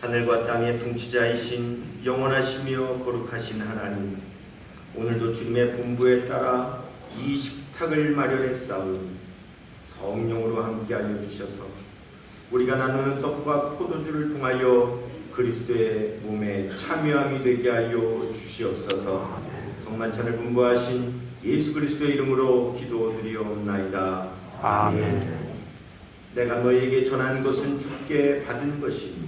하늘과 땅의 통치자이신 영원하시며 거룩하신 하나님 오늘도 주님의 분부에 따라 이 식탁을 마련했사오니 성령으로 함께하여 주셔서 우리가 나누는 떡과 포도주를 통하여 그리스도의 몸에 참여함이 되게 하여 주시옵소서 성만찬을 분부하신 예수 그리스도의 이름으로 기도드리옵나이다 아멘. 내가 너희에게 전한 것은 주께 받은 것이니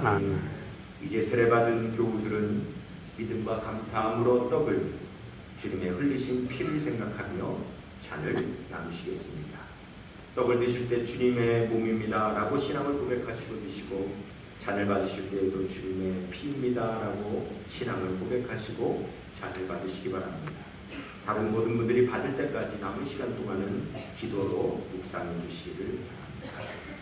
아멘. 아멘. 이제 세례받은 교우들은 믿음과 감사함으로 떡을 주님의 흘리신 피를 생각하며 잔을 나누시겠습니다. 떡을 드실 때 주님의 몸입니다 라고 신앙을 고백하시고 드시고 잔을 받으실 때에도 주님의 피입니다 라고 신앙을 고백하시고 잔을 받으시기 바랍니다. 다른 모든 분들이 받을 때까지 남은 시간 동안은 기도로 묵상해 주시기를 바랍니다.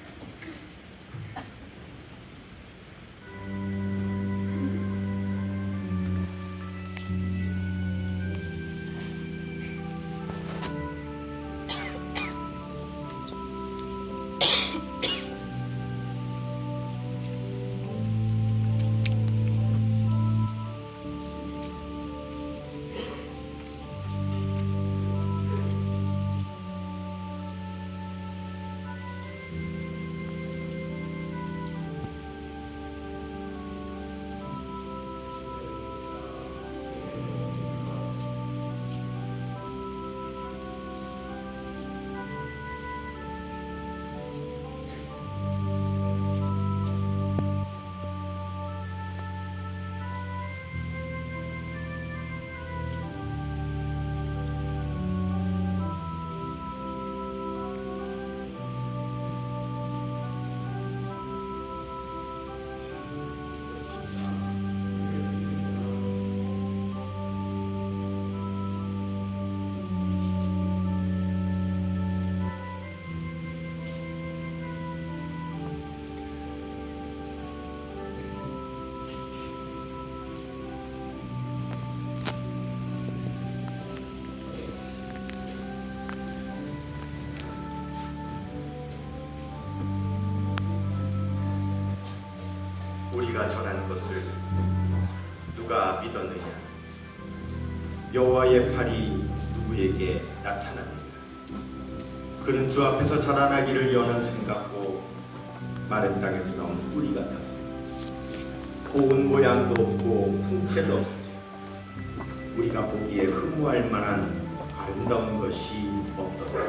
우리가 전하는 것을 누가 믿었느냐? 여호와의 팔이 누구에게 나타났느냐? 그는 주 앞에서 자라나기를 연한 순 같고 마른 땅에서 나온 뿌리 같아서 고운 모양도 없고 풍채도 없었지. 우리가 보기에 흠모할 만한 아름다운 것이 없더라.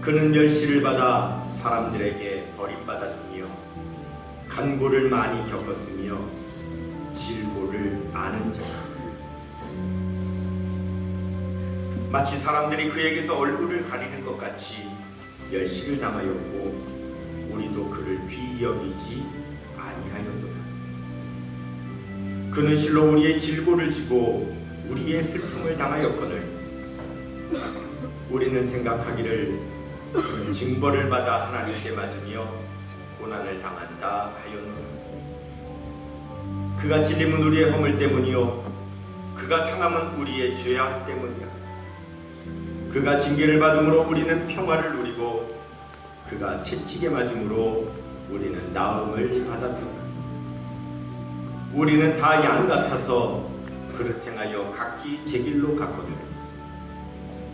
그는 멸시를 받아 사람들에게 버림받았으며 간고를 많이 겪었으며 질고를 아는 자다. 마치 사람들이 그에게서 얼굴을 가리는 것 같이 멸시를 당하였고 우리도 그를 귀히 여기지 아니하였도다. 그는 실로 우리의 질고를 지고 우리의 슬픔을 당하였거늘 우리는 생각하기를 그는 징벌을 받아 하나님께 맞으며 고난을 당한다 하였노라. 그가 찔림은 우리의 허물 때문이요 그가 상함은 우리의 죄악 때문이야. 그가 징계를 받음으로 우리는 평화를 누리고 그가 채찍에 맞음으로 우리는 나음을 받았다. 우리는 다 양 같아서 그릇 행하여 각기 제 길로 갔거든.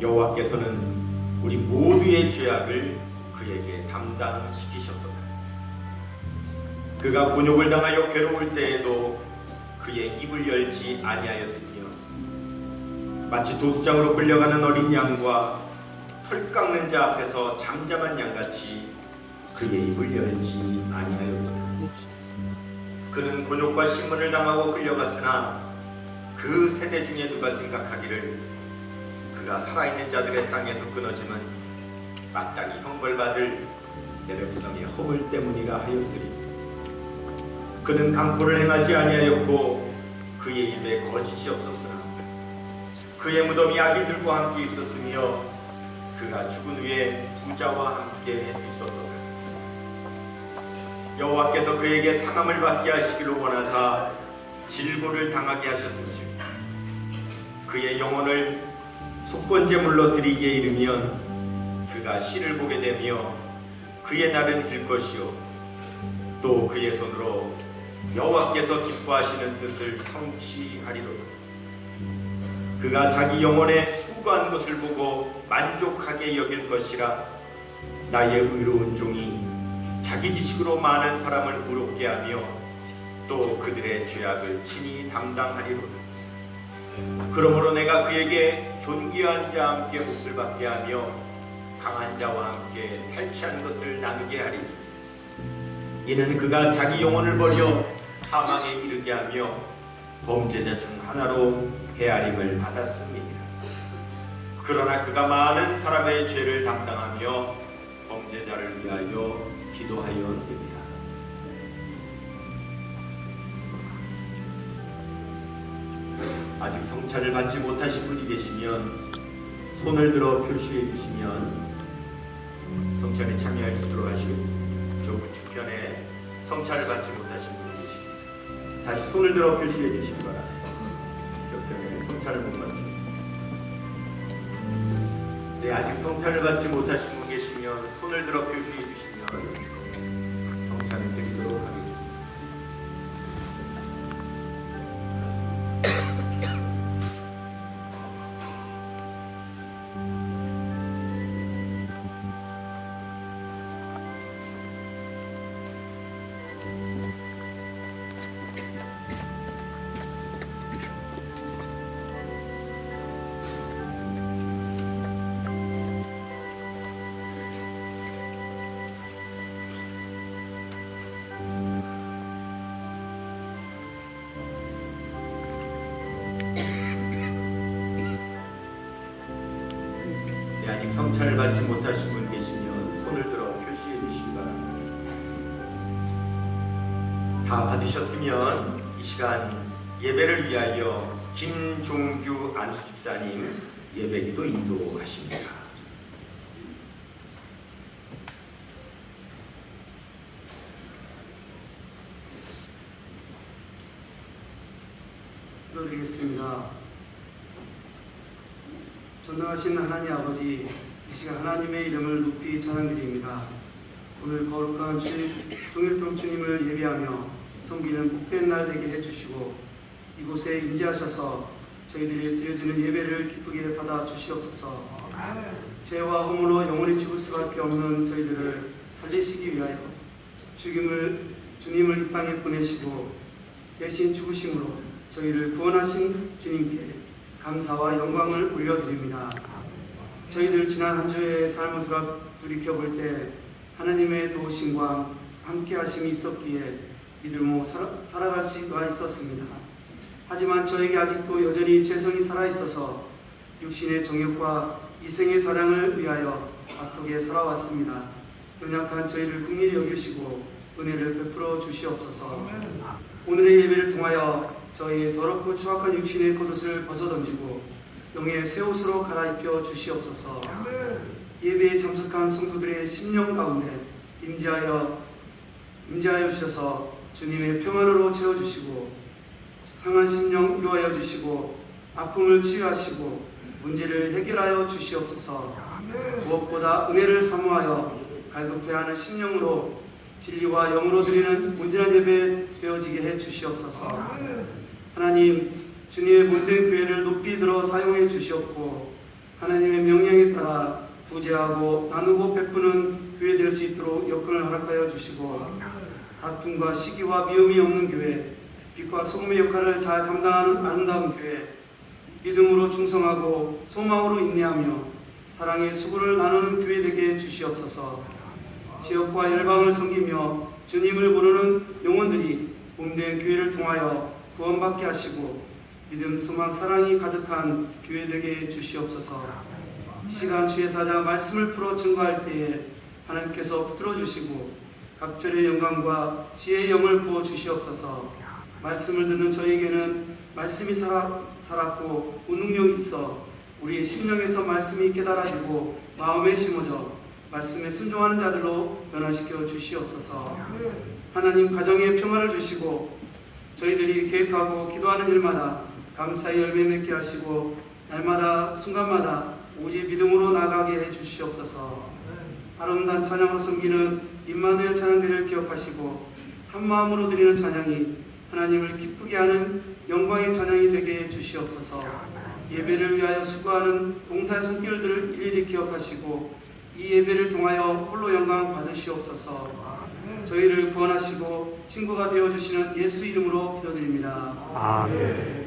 여호와께서는 우리 모두의 죄악을 그에게 담당시키셨도다. 그가 곤욕을 당하여 괴로울 때에도 그의 입을 열지 아니하였으며 마치 도수장으로 끌려가는 어린 양과 털 깎는 자 앞에서 잠잠한 양같이 그의 입을 열지 아니하였도다. 그는 곤욕과 신문을 당하고 끌려갔으나 그 세대 중에 누가 생각하기를 그가 살아있는 자들의 땅에서 끊어지면 마땅히 형벌받을 내 백성의 허물 때문이라 하였으리 그는 강포를 행하지 아니하였고 그의 입에 거짓이 없었으나 그의 무덤이 아기들과 함께 있었으며 그가 죽은 후에 부자와 함께 있었도다. 여호와께서 그에게 상함을 받게 하시기를 원하사 질고를 당하게 하셨은즉 그의 영혼을 속건제물로 드리게 이르면 그가 씨를 보게 되며 그의 날은 길 것이요 또 그의 손으로 여호와께서 기뻐하시는 뜻을 성취하리로다. 그가 자기 영혼의 수고한 것을 보고 만족하게 여길 것이라. 나의 의로운 종이 자기 지식으로 많은 사람을 의롭게 하며 또 그들의 죄악을 친히 담당하리로다. 그러므로 내가 그에게 존귀한 자와 함께 몫을 받게 하며 강한 자와 함께 탈취한 것을 나누게 하리니. 이는 그가 자기 영혼을 버려 사망에 이르게 하며 범죄자 중 하나로 헤아림을 받았습니다. 그러나 그가 많은 사람의 죄를 담당하며 범죄자를 위하여 기도하였느니라. 아직 성찬을 받지 못하신 분이 계시면 손을 들어 표시해 주시면 성찬에 참여할 수 있도록 하시겠습니다. 조금 주편에 성찬을 받지 못하신 계십니 다. 다시 손을 들어 표시해 주시기 바랍니다. 저편에 성찬을 못 받으셨습니다. 네, 아직 성찬을 받지 못하신 분 계시면 손을 들어 표시해 주시면 성찬을 드리도록 하겠습니다. 아직 성찬을 받지 못하신 분 계시면 손을 들어 표시해 주시기 바랍니다. 다 받으셨으면 이 시간 예배를 위하여 김종규 안수 집사님 예배기도 인도하십니다. 기도드리겠습니다. 전능하신 하나님 아버지, 이 시간 하나님의 이름을 높이 찬양드립니다. 오늘 거룩한 주님, 종일통 주님을 예배하며 섬기는 복된 날 되게 해주시고 이곳에 임재하셔서 저희들이 드려지는 예배를 기쁘게 받아 주시옵소서. 죄와 허물로 영원히 죽을 수밖에 없는 저희들을 살리시기 위하여 죽임을 주님을 이 땅에 보내시고 대신 죽으심으로 저희를 구원하신 주님께 감사와 영광을 올려드립니다. 저희들 지난 한 주의 삶을 돌아- 돌이켜 볼 때 하나님의 도우심과 함께 하심이 있었기에 믿음으로 살아, 살아 갈 수가 있었습니다. 하지만 저에게 아직도 여전히 죄성이 살아있어서 육신의 정욕과 이생의 사랑을 위하여 아프게 살아왔습니다. 연약한 저희를 국민히 여기시고 은혜를 베풀어 주시옵소서. 오늘의 예배를 통하여 저희의 더럽고 추악한 육신의 겉옷을 벗어던지고 영의 새 옷으로 갈아입혀 주시옵소서. 예배에 참석한 성도들의 심령 가운데 임재하여 임재하여 주셔서 주님의 평안으로 채워 주시고 상한 심령 위로하여 주시고 아픔을 치유하시고 문제를 해결하여 주시옵소서. 무엇보다 은혜를 사모하여 갈급해하는 심령으로 진리와 영으로 드리는 온전한 예배 되어지게 해 주시옵소서. 하나님, 주님의 모든 교회를 높이 들어 사용해 주시옵고 하나님의 명령에 따라 구제하고 나누고 베푸는 교회 될 수 있도록 여건을 허락하여 주시고 다툼과 시기와 미움이 없는 교회, 빛과 소금의 역할을 잘 감당하는 아름다운 교회, 믿음으로 충성하고 소망으로 인내하며 사랑의 수고를 나누는 교회 되게 주시옵소서. 지역과 열방을 섬기며 주님을 부르는 영혼들이 봄된 교회를 통하여 구원받게 하시고 믿음, 소망, 사랑이 가득한 교회 되게 주시옵소서. 이 시간 주의 사자 말씀을 풀어 증거할 때에 하나님께서 붙들어 주시고 갑절의 영광과 지혜의 영을 부어 주시옵소서. 말씀을 듣는 저에게는 말씀이 살아, 살았고 운능력이 있어 우리의 심령에서 말씀이 깨달아지고 마음에 심어져 말씀에 순종하는 자들로 변화시켜 주시옵소서. 하나님 가정에 평안을 주시고 저희들이 계획하고 기도하는 일마다 감사의 열매 맺게 하시고 날마다 순간마다 오직 믿음으로 나가게 해 주시옵소서. 아름다운 찬양으로 섬기는 임마누엘 찬양들을 기억하시고 한 마음으로 드리는 찬양이 하나님을 기쁘게 하는 영광의 찬양이 되게 해 주시옵소서. 예배를 위하여 수고하는 봉사의 손길들을 일일이 기억하시고 이 예배를 통하여 홀로 영광 받으시옵소서. 저희를 구원하시고 친구가 되어 주시는 예수 이름으로 기도드립니다. 아멘.